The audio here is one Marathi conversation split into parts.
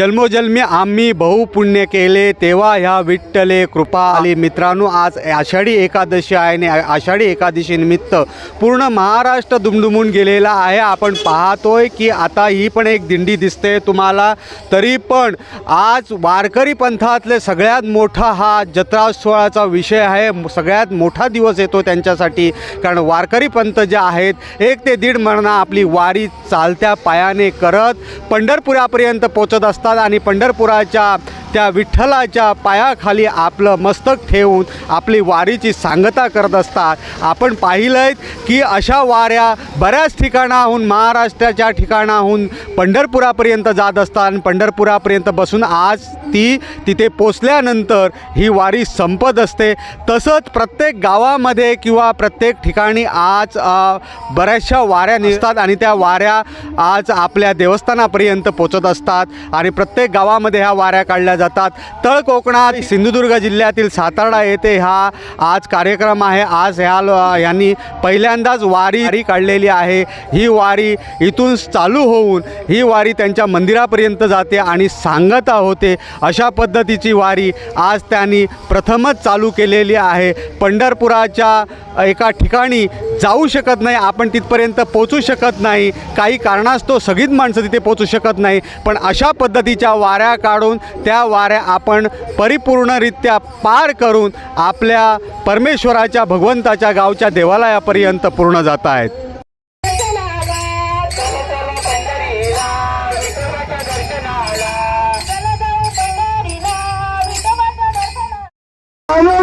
जन्मोजन्मी आम्ही बहुपुण्य केले तेव्हा ह्या विठ्ठले कृपा आली. मित्रांनो आज आषाढी एकादशी आहे आणि आषाढी एकादशीनिमित्त पूर्ण महाराष्ट्र दुमदुमून गेलेला आहे. आपण पाहतोय की आता ही पण एक दिंडी दिसते तुम्हाला. तरी पण आज वारकरी पंथातले सगळ्यात मोठा हा जत्रोत्सवाचा विषय आहे. सगळ्यात मोठा दिवस येतो त्यांच्यासाठी. कारण वारकरी पंथ जे आहेत एक ते दीड महिना आपली वारी चालत्या पायाने करत पंढरपुरापर्यंत पोचत असतात. आणि पंढरपुराच्या त्या विठ्ठलाच्या पायाखाली आपलं मस्तक ठेवून आपली वारीची सांगता करत असतात. आपण पाहिलं की अशा वाऱ्या बऱ्याच ठिकाणाहून महाराष्ट्राच्या ठिकाणाहून पंढरपुरापर्यंत जात असतात. आणि पंढरपुरापर्यंत बसून आज ती तिथे पोचल्यानंतर ही वारी संपत असते. तसंच प्रत्येक गावामध्ये किंवा प्रत्येक ठिकाणी आज बऱ्याचशा वाऱ्या निघतात आणि त्या वाऱ्या आज आपल्या देवस्थानापर्यंत पोचत असतात. आणि प्रत्येक गावामध्ये ह्या वाऱ्या काढल्या जातात. तळ कोकणात सिंधुदुर्ग जिल्ह्यातील सातारा येथे हा आज कार्यक्रम आहे. आज ह्या यांनी पहिल्यांदाच वारी वारी काढलेली आहे. ही वारी इथून चालू होऊन ही वारी त्यांच्या मंदिरापर्यंत जाते आणि सांगता होते अशा पद्धतीची वारी आज त्यांनी प्रथमच चालू केलेली आहे. पंढरपुराच्या एका ठिकाणी जाऊ शकत नाही. आपण तिथपर्यंत पोचू शकत नाही. काही कारणास्तव सगळीच माणसं तिथे पोचू शकत नाही. पण अशा पद्धतीच्या वाऱ्या काढून त्या वाऱ्या आपण परिपूर्णरित्या पार करून आपल्या परमेश्वराच्या भगवंताच्या गावच्या देवालयापर्यंत पूर्ण जात आहेत.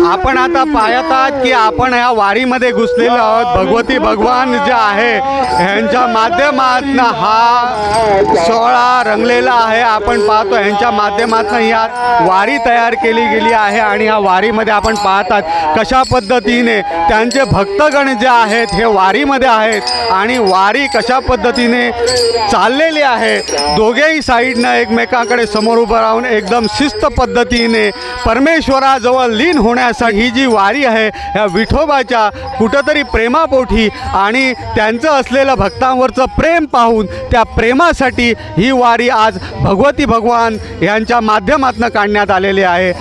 आपण आता पाहत आहात की आपण ह्या वारीमध्ये घुसलेलो आहोत. भगवती भगवान जे आहे ह्यांच्या माध्यमातून हा सोहळा रंगलेला आहे. आपण पाहतो ह्यांच्या माध्यमातून या वारी तयार केली गेली आहे आणि ह्या वारीमध्ये आपण पाहतात कशा पद्धतीने त्यांचे भक्तगण जे आहेत हे वारीमध्ये आहेत आणि वारी कशा पद्धतीने चाललेली आहे. दोघेही साईडनं एकमेकांकडे समोर उभं राहून एकदम शिस्त पद्धतीने परमेश्वराजवळ लीन होण्यास होण्यासाठी ही जी वारी आहे ह्या विठोबाच्या कुठंतरी प्रेमापोटी आणि त्यांचं असलेलं भक्तांवरचं प्रेम पाहून त्या प्रेमासाठी ही वारी आज भगवती भगवान यांच्या माध्यमातून काढण्यात आलेली आहे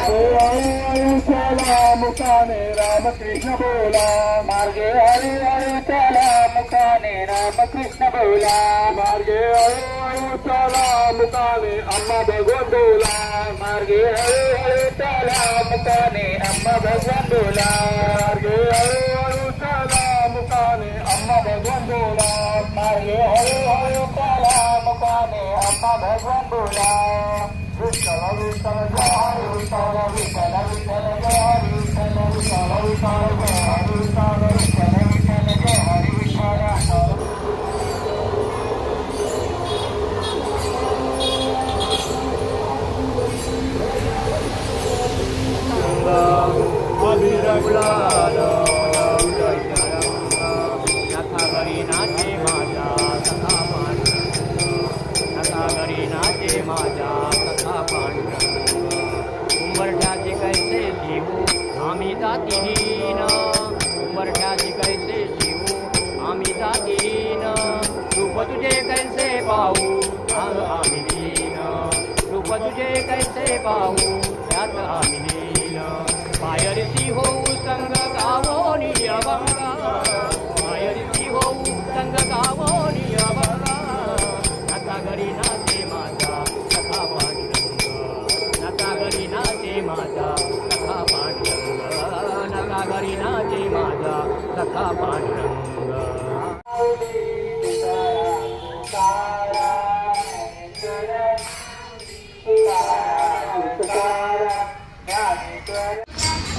रामकृष्ण बोला मार्गे हरी हरी चला मुखाने रामकृष्ण बोला मार्गे हरी हरी चला मुखाने अम्मा भगवान बोला मार्गे हरी हरी चला मुखाने अम्मा भगवान बोला मार्गे हरी हरी चला मुखाने अम्मा भगवान बोला मार्गे हरी हरी चला मुखाने अम्मा भगवान बोला हरी विठ्ठल त्यात आम्ही लीन पायरती होऊ संग गावो नियभंगा मायरीची होऊ संग गावो नियभंगा नका घरी नाचे माझा सखा पांडुरंग नका घरी नाचे माझा सखा पांडुरंग नका घरी नाचे माझा सखा पांडुरंग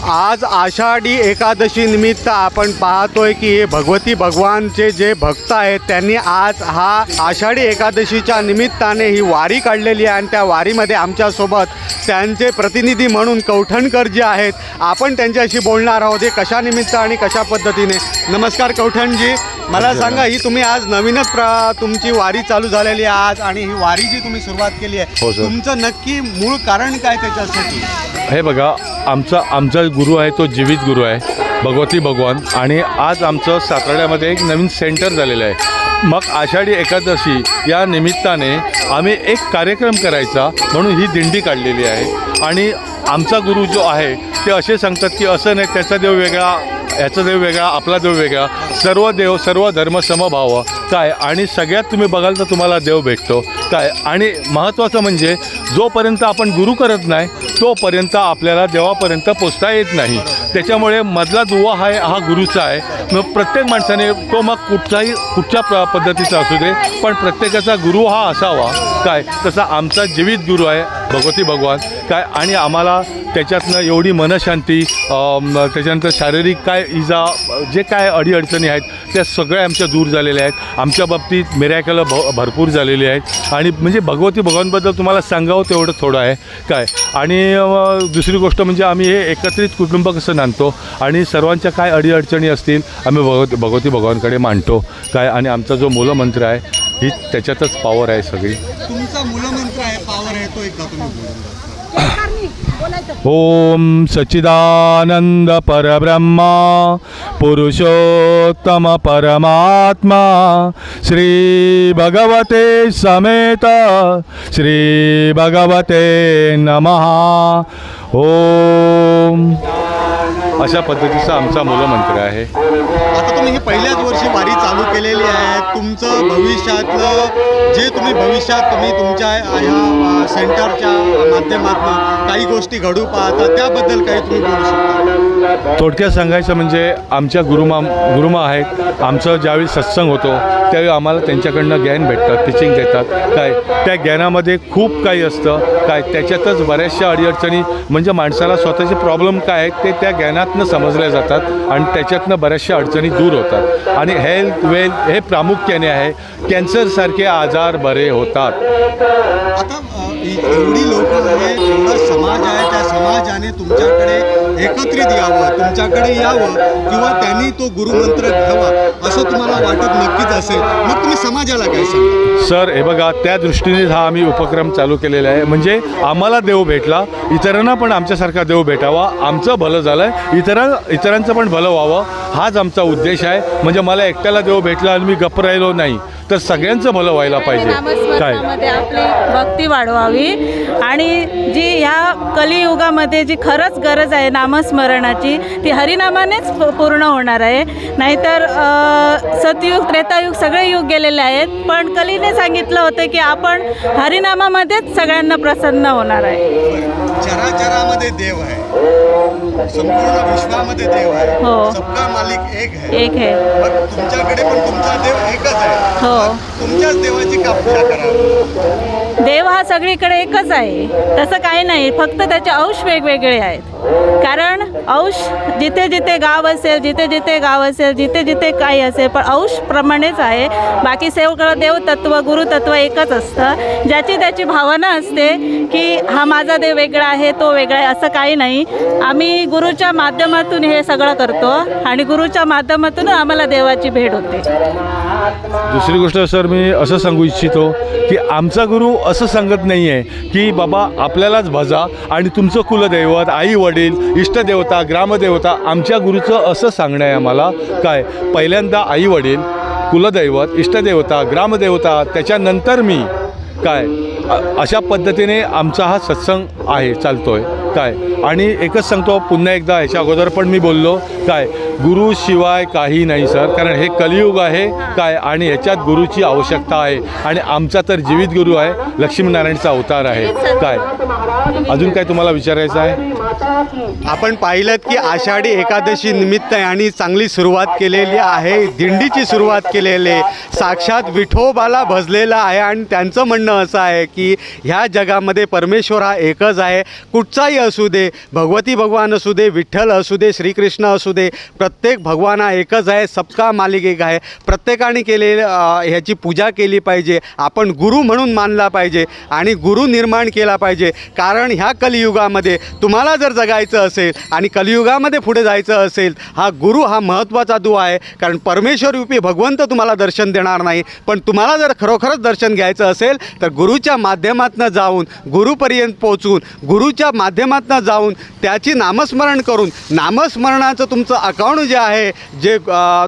आज आषाढी एकादशी निमित्त आपण पाहतोय की हे भगवती भगवानचे जे भक्त आहेत त्यांनी आज हा आषाढी एकादशीच्या निमित्ताने ही वारी काढलेली आहे आणि त्या वारीमध्ये आमच्यासोबत त्यांचे प्रतिनिधी म्हणून कौठणकर जे आहेत आपण त्यांच्याशी बोलणार आहोत. हे कशा निमित्त आणि कशा पद्धतीने? नमस्कार कौठणजी. मला सांगा ही तुम्ही आज नवीनच प्र तुमची वारी चालू झालेली आहे आज आणि ही वारी जी तुम्ही सुरुवात केली आहे हो. तुमचं नक्की मूळ कारण काय त्याच्यासाठी? हे बघा आमचा आमचा गुरु आहे तो जीवित गुरु आहे भगवती भगवान. आणि आज आमचं साताऱ्यामध्ये एक नवीन सेंटर झालेलं आहे. मग आषाढी एकादशी या निमित्ताने आम्ही एक कार्यक्रम करायचा म्हणून ही दिंडी काढलेली आहे. आणि आमचा गुरु जो आहे ते असे सांगतात की असं नाही त्याचा देव वेगळा ह्याचा देव वेगळा आपला देव वेगळा. सर्व देव सर्व धर्म समभाव. काय? आणि सगळ्यात तुम्ही बघाल तर तुम्हाला देव भेटतो. काय? आणि महत्त्वाचं म्हणजे जोपर्यंत आपण गुरु करत नाही तोपर्यंत आपल्याला देवापर्यंत पोचता येत नाही. त्याच्यामुळे मधला दुवा हा हा गुरुचा आहे. मग प्रत्येक माणसाने तो मग कुठचाही कुठच्या प्र पद्धतीचा असू दे पण प्रत्येकाचा गुरु हा असावा. काय? तसा आमचा जीवित गुरु आहे भगवती भगवान. काय? आणि आम्हाला त्याच्यातनं एवढी मनशांती त्याच्यानंतर शारीरिक काय इजा जे काय अडीअडचणी आहेत त्या सगळ्या आमच्या दूर झालेल्या आहेत. आमच्या बाबतीत मिरॅकल भ भरपूर झालेली आहेत. आणि म्हणजे भगवती भगवानबद्दल तुम्हाला सांगावं तेवढं थोडं आहे. काय? आणि दुसरी गोष्ट म्हणजे आम्ही हे एकत्रित कुटुंब कसं नांदतो आणि सर्वांच्या काय अडीअडचणी असतील आम्ही भगवत भगवती भगवानकडे मांडतो. काय? आणि आमचा जो मूलमंत्र आहे ही त्याच्यातच पॉवर आहे सगळी. तुमचा मूलमंत्र आहे पावर आहे तो एकदा तुम्ही ओम सच्चिदानंद परब्रह्मा पुरुषोत्तम परमात्मा श्री भगवते समेत श्री भगवते नमः। ओम। अशा पद्धतीचा आमचा मूलमंत्र आहे. आता तुम्ही ही पहिल्याच वर्षी वारी चालू केलेली आहे. तुमचं भविष्यातलं जे तुम्ही भविष्यात तुम्ही तुमच्या या सेंटरच्या माध्यमातून काही गोष्टी घडू पाहता त्याबद्दल काही तुम्ही बोलू शकता. थोडक्यात सांगायचं म्हणजे आमच्या गुरुमा गुरुमा आहेत. आमचं ज्यावेळी सत्संग होतो त्यावेळी आम्हाला त्यांच्याकडनं ज्ञान भेटतं टीचिंग देतात काय? त्या ज्ञानामध्ये खूप काही असतं. काय? त्याच्यातच बऱ्याचशा अडीअडचणी म्हणजे माणसाला स्वतःचे प्रॉब्लेम काय आहेत ते त्या ज्ञानातनं समजल्या जातात आणि त्याच्यातनं बऱ्याचशा अडचणी दूर होतात. आणि हेल्थ वेल्थ हे प्रामुख्याने आहे. कॅन्सरसारखे आजार बरे होतात. की जेवढी एवढी लोक आहेत जेवढा समाज आहे त्या समाजाने तुमच्याकडे एकत्रित यावं तुमच्याकडे यावं किंवा त्यांनी तो गुरुमंत्र घ्यावा असं तुम्हाला वाटत नक्कीच असेल. मग तुम्ही समाजाला काय सांगा? सर हे बघा त्या दृष्टीने हा आम्ही उपक्रम चालू केलेला आहे. म्हणजे आम्हाला देव भेटला इतरांना पण आमच्यासारखा देव भेटावा आमचं भलं झालं आहे इतरां इतरांचं पण भलं व्हावं हाच आमचा उद्देश आहे. म्हणजे मला एकट्याला देव भेटला आणि मी गप्प राहिलो नाही. तर सगळ्यांचं भलं व्हायला पाहिजे. काय नामस्मरणामध्ये आपली भक्ती वाढवावी. आणि जी ह्या कलियुगामध्ये जी खरंच गरज आहे नामस्मरणाची ती हरिनामानेच पूर्ण होणार आहे. नाहीतर सतयुग त्रेतायुग सगळे युग गेलेले आहेत. पण कलीने सांगितलं होतं की आपण हरिनामामध्येच सगळ्यांना प्रसन्न होणार आहे. चराचरामध्ये देव आहे. संपूर्ण विश्वामध्ये देव आहे. हो. सबका मालिक एक आहे. एक मग तुमच्याकडे पण तुमचा देव एकच आहे. हो. तुमच्याच देवाची करा? देव हा सगळीकडे एकच आहे. तसं काही नाही. फक्त त्याचे अंश वेगवेगळे आहेत. कारण अंश जिथे जिथे गाव असेल जिथे जिथे गाव असेल जिथे जिथे काही असेल पण अंश प्रमाणेच आहे. बाकी सगळं देवतत्व गुरुतत्व एकच असतं. ज्याची त्याची भावना असते की हा माझा देव वेगळा आहे तो वेगळा आहे असं काही नाही. आम्ही गुरुच्या माध्यमातून हे सगळं करतो आणि गुरुच्या माध्यमातून आम्हाला देवाची भेट होते. दुसरी गोष्ट सर मी असं सांगू इच्छितो की आमचा गुरु असं सांगत नाही आहे की बाबा आपल्यालाच भजा आणि तुमचं कुलदैवत आई वडील इष्टदेवता ग्रामदेवता आमच्या गुरुचं असं सांगणं आहे आम्हाला. काय? पहिल्यांदा आई वडील कुलदैवत इष्टदेवता ग्रामदेवता त्याच्यानंतर मी. काय? अशा पद्धतीने आमचा हा सत्संग आहे चालतोय. काय? आणि एकच सांगतो पुन्हा एकदा ह्याच्या अगोदर पण मी बोललो काय? गुरु शिवाय काही नाही सर. कारण हे कलियुग आहे काय? आणि ह्याच्यात गुरुची आवश्यकता आहे. आणि आमचा तर जीवित गुरु आहे लक्ष्मीनारायणचा अवतार आहे. काय? अजून काय तुम्हाला विचारायचं आहे? आपण पाहिलं की आषाढी एकादशी निमित्त आणि चांगली सुरुवात केलेली आहे दिंडीची सुरुवात केलेली आहे. साक्षात विठोबाला भजलेला आहे. आणि त्यांचं म्हणणं असं आहे की ह्या जगामध्ये परमेश्वर हा एकच आहे. कुठचाही असू दे भगवती भगवान असू दे विठ्ठल असू दे श्रीकृष्ण असू दे प्रत्येक भगवान हा एकच आहे सबका मालिक एक आहे. प्रत्येकाने केलेलं ह्याची पूजा केली पाहिजे. आपण गुरु म्हणून मानला पाहिजे आणि गुरु निर्माण केला पाहिजे. कारण ह्या कलियुगामध्ये तुम्हाला जर जगायचं असेल आणि कलियुगामध्ये पुढे जायचं असेल हा गुरु हा महत्त्वाचा दुवा आहे. कारण परमेश्वर रूपी भगवंत तुम्हाला दर्शन देणार नाही. पण तुम्हाला जर खरोखरच दर्शन घ्यायचं असेल तर गुरुच्या माध्यमातनं जाऊन गुरुपर्यंत पोचून गुरुच्या माध्यम माध्यमातून जाऊन त्याची नामस्मरण करून नामस्मरणाचं तुमचं अकाउंट जे आहे जे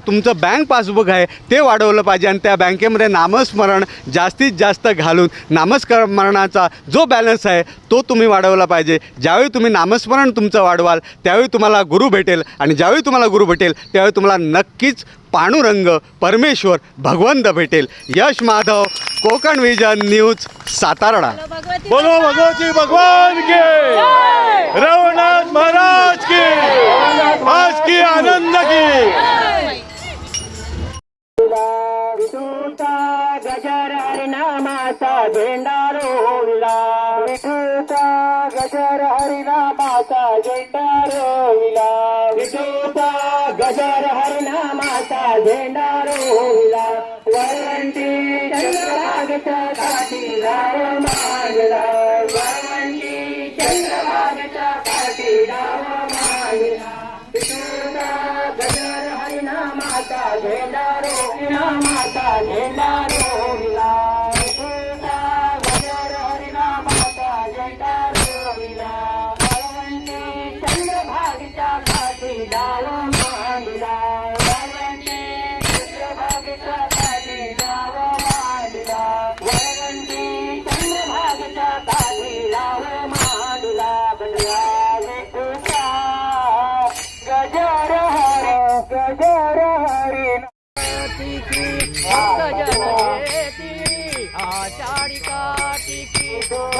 तुमचं बँक पासबुक आहे ते वाढवलं पाहिजे आणि त्या बँकेमध्ये नामस्मरण जास्तीत जास्त घालून नामस्मरणाचा जो बॅलन्स आहे तो तुम्ही वाढवला पाहिजे. ज्यावेळी तुम्ही नामस्मरण तुमचं वाढवाल त्यावेळी तुम्हाला गुरु भेटेल आणि ज्यावेळी तुम्हाला गुरु भेटेल त्यावेळी तुम्हाला नक्कीच पांडुरंग परमेश्वर भगवंत भेटेल. Yash Madhav Konkan vision news Satara. बोलो भगवती भगवान के रघुनाथ महाराज की आज की आनंद की गजर हरिनामाचा झेंडा रोविला विठूचा गजर हरनामाचा झेंडा रोविला विठूचा गजर वरवंटी चंद्रभागच्या काठी राव मागला वरवंटी चंद्रभागच्या काठी राव मागला गजर हरिनामाचा झेंडा रोविला माता झेंडा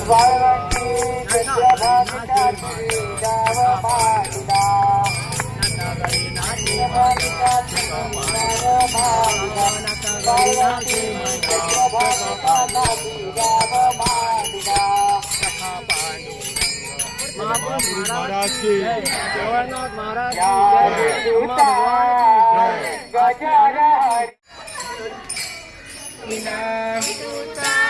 गंगा नका घरी नाते माझा महाराज की जगन्नाथ महाराज की जय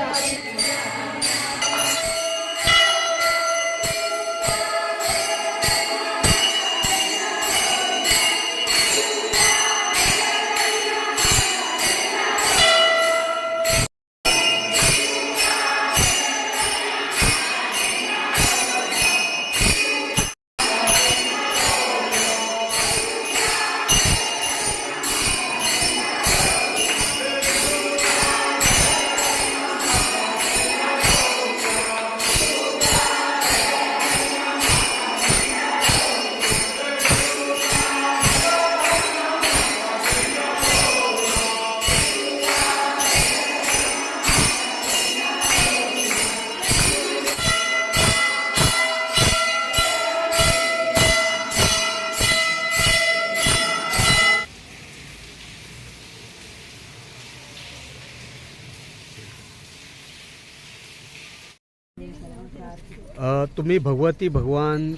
तुम्ही भगवती भगवान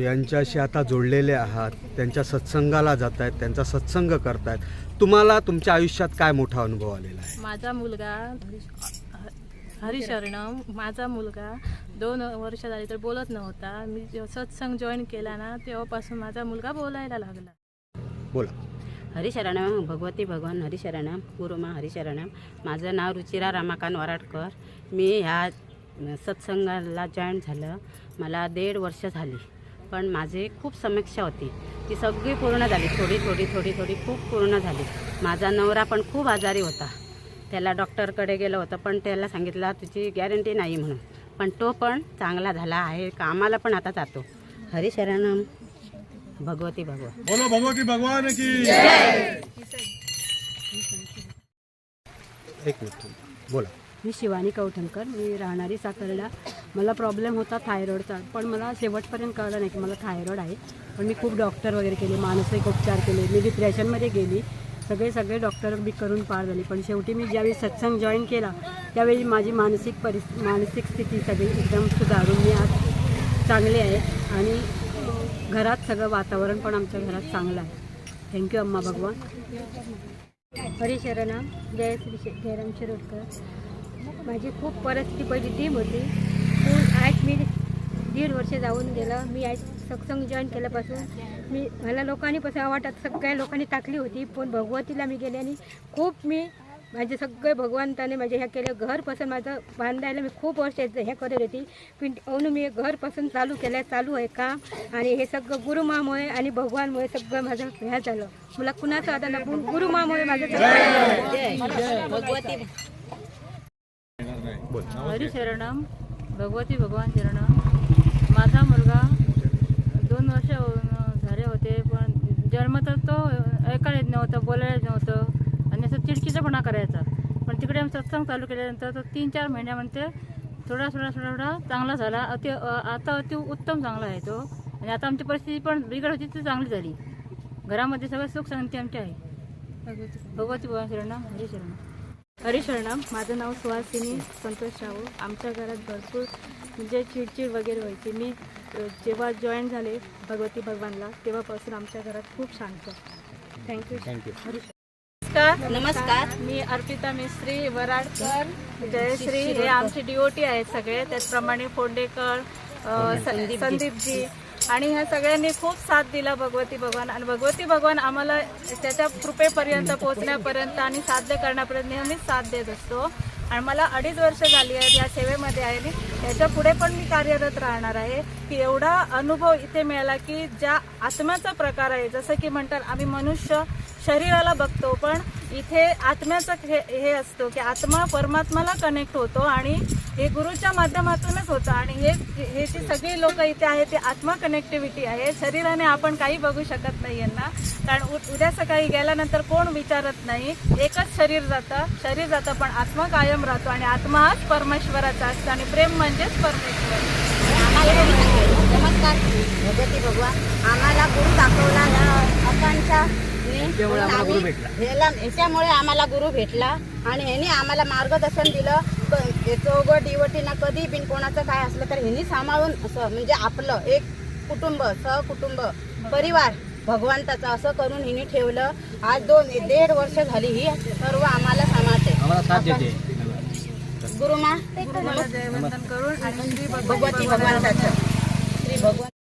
यांच्याशी आता जोडलेले आहात त्यांच्या सत्संगाला जात आहेत त्यांचा सत्संग करतायत. तुम्हाला तुमच्या आयुष्यात काय मोठा अनुभव आलेला आहे? माझा मुलगा हरिशरणम माझा मुलगा दोन वर्ष झाली तर बोलत नव्हता. मी जेव्हा सत्संग जॉईन केला ना तेव्हापासून माझा मुलगा बोलायला लागला. बोला. हरिशरणम भगवती भगवान हरिशरणम गुरुमा हरिशरणम. माझं नाव रुचिरा रमाकांत वराडकर. मी ह्या सत्संगाला जॉईन झालं. मला दीड वर्ष झाली. पण माझी खूप समीक्षा होती. ती सगळी पूर्ण झाली. थोडी थोडी थोडी थोडी खूप पूर्ण झाली. माझा नवरा पण खूप आजारी होता. त्याला डॉक्टरकडे गेलं होतं पण त्याला सांगितलं तुझी गॅरंटी नाही म्हणून. पण तो पण चांगला झाला आहे. कामाला पण आता जातो. हरिशरणम. भगवती भगवान बोलो भगवती भगवान की एक मिनिट. बोला. मी शिवानी कवठणकर मी राहणारी सातारला. मला प्रॉब्लेम होता थायरॉईडचा पण मला शेवटपर्यंत कळलं नाही की मला थायरॉईड आहे. पण मी खूप डॉक्टर वगैरे केले मानसिक उपचार केले. मी डिप्रेशनमध्ये गेली. सगळे सगळे डॉक्टर मी करून पार झाली. पण शेवटी मी ज्यावेळी सत्संग जॉईन केला त्यावेळी माझी मानसिक परिस मानसिक स्थिती सगळी एकदम सुधारून मी आज चांगली आहे. आणि घरात सगळं वातावरण पण आमच्या घरात चांगलं आहे. थँक्यू अम्मा भगवान. हरिशरणम जय श्री जयराम शिरोडकर. माझी खूप परिस्थिती पहिली डीम होती. पण आज मी दीड वर्ष जाऊन गेलं. मी आज सत्संग जॉईन केल्यापासून. मी मला लोकांनी पासून वाटत सगळ्या लोकांनी टाकली होती. पण भगवतीला मी गेले आणि खूप मी माझे सगळे भगवंताने माझे ह्या केलं घरपासून माझं बांधायला मी खूप वर्ष हे करत होती. पण म्हणून मी घरपासून चालू केलं चालू आहे काम. आणि हे सगळं गुरुमामुळे आणि भगवानमुळे सगळं माझं हे झालं. मला कुणाचं आता नको गुरुमामुळे माझं सगळं भगवती हरिशरणम भगवती भगवान शरणम माझा मुलगा दोन वर्ष झाले होते पण जन्म तर तो ऐकायला येत नव्हतं बोलायला येत नव्हतं. आणि असं चिडचिडपणा करायचा. पण तिकडे आम्ही सत्संग चालू केल्यानंतर तो तीन चार महिन्यामध्ये थोडा थोडा थोडा थोडा चांगला झाला. अति आता अति उत्तम चांगला आहे तो. आणि आता आमची परिस्थिती पण बिघड होती ती चांगली झाली. घरामध्ये सगळं सुख शांती आमची आहे. भगवती भगवान शरणम हरिशरणम हरिशरणम माझं नाव सुहासिनी संतोष राहू आमच्या घरात भरपूर म्हणजे चिडचिड वगैरे व्हायची. मी जेव्हा जॉईन झाले भगवती भगवानला तेव्हापासून आमच्या घरात खूप शांत. थँक्यू नमस्कार. नमस्कार. मी अर्पिता मिस्त्री वराडकर जयश्री हे आमचे डीओटी आहेत सगळे. त्याचप्रमाणे फोंडेकर स- संदीपजी. आणि ह्या सगळ्यांनी खूप साथ दिला भगवती भगवान. आणि भगवती भगवान आम्हाला त्याच्या कृपेपर्यंत पोहोचण्यापर्यंत आणि साध्य करण्यापर्यंत नेहमीच साथ देत असतो. आणि मला अडीच वर्ष झाली आहेत या सेवेमध्ये आहे मी. याच्यापुढे पण मी कार्यरत राहणार आहे. की एवढा अनुभव इथे मिळाला की ज्या आत्म्याचा प्रकार आहे जसं की म्हणतात आम्ही मनुष्य शरीराला बघतो पण इथे आत्म्याचं हे हे असतो की आत्मा परमात्माला कनेक्ट होतो आणि हे गुरुच्या माध्यमातूनच होतं. आणि हे हे जी सगळी लोक इथे आहेत ते आत्मा कनेक्टिव्हिटी आहे. शरीराने आपण काही बघू शकत नाही यांना. कारण उ- उद्या सकाळी गेल्यानंतर कोण विचारत नाही? एकच शरीर जातं शरीर जातं पण आत्मा कायम राहतो आणि आत्मा हाच परमेश्वराचा असतो आणि प्रेम म्हणजेच परमेश्वर. नमस्कार. भगवती भगवान आम्हाला गुरु दाखवला या आकांक्षा ह्याच्यामुळे आम्हाला गुरु भेटला. आणि ह्याने आम्हाला मार्गदर्शन दिलं. चौघं डिवटीनं कधी बिन कोणाचं काय असलं तर ह्यानी सांभाळून असं म्हणजे आपलं एक कुटुंब सहकुटुंब परिवार भगवंताचं असं करून हिने ठेवलं. आज दोन दीड वर्ष झाली ही सर्व आम्हाला सांभाळते गुरुमा जयवंदन करून आणि श्री भगवती भगवंताचं श्री भगवंत